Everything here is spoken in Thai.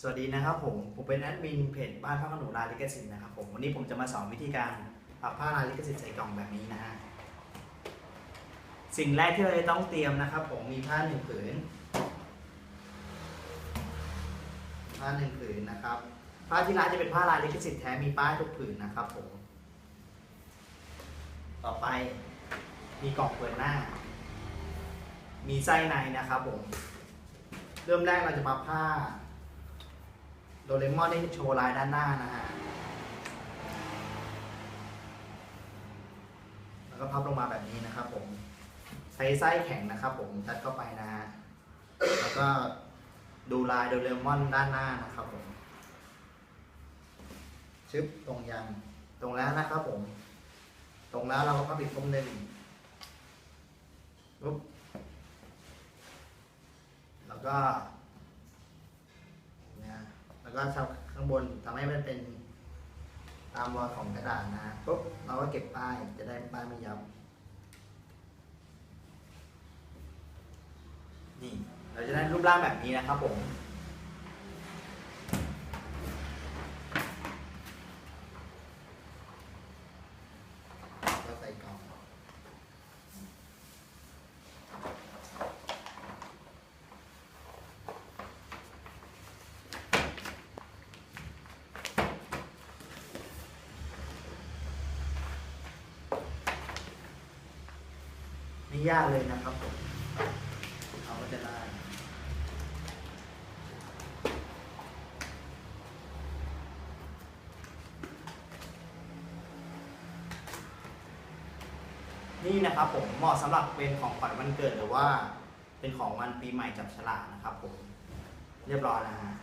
สวัสดีนะครับผม ผมเป็นแอดมินเพจบ้านผ้าขนหนูลายลิขสิทธิ์นะครับผม วันนี้ผมจะมาสอนวิธีการพับผ้าลายลิขสิทธิ์ใส่กล่องแบบนี้นะฮะ สิ่งแรกที่เราจะต้องเตรียมนะครับผมมีผ้าหนึ่งผืน ผ้าหนึ่งผืนนะครับ ผ้าที่ร้านจะเป็นผ้าลายลิขสิทธิ์แท้มีป้ายทุกผืนนะครับผม ต่อไปมีกล่องเปิดหน้า มีไส้ในนะครับผม เริ่มแรกเราจะพับผ้า โดเรมอนได้โชว์ลายด้านหน้านะฮะ แล้วก็พับลงมาแบบนี้นะครับผม ใช้ไส้แข็งนะครับผมยัดเข้าไปนะฮะ แล้วก็ดูลายโดเรมอนด้านหน้านะครับผม ชึบตรงยัง ตรงแล้วนะครับผม ตรงแล้วเราก็พับอีกคมหนึ่งปุ๊บแล้วก็ แล้วก็ชับข้างบนทำให้มันเป็นตามรอยของกระดาษนะปุ๊บเราก็เก็บป้ายจะได้ป้ายไม่ยับนี่ เราจะได้รูปร่างแบบนี้นะครับผม ก็ใส่กล่อง ไม่ยากเลยนะครับผมเขาก็จะได้นี่นะครับผมเหมาะสำหรับเป็นของขวัญวันเกิดหรือว่า เป็นของวันปีใหม่จับฉลากนะครับผม เรียบร้อยแล้วฮะ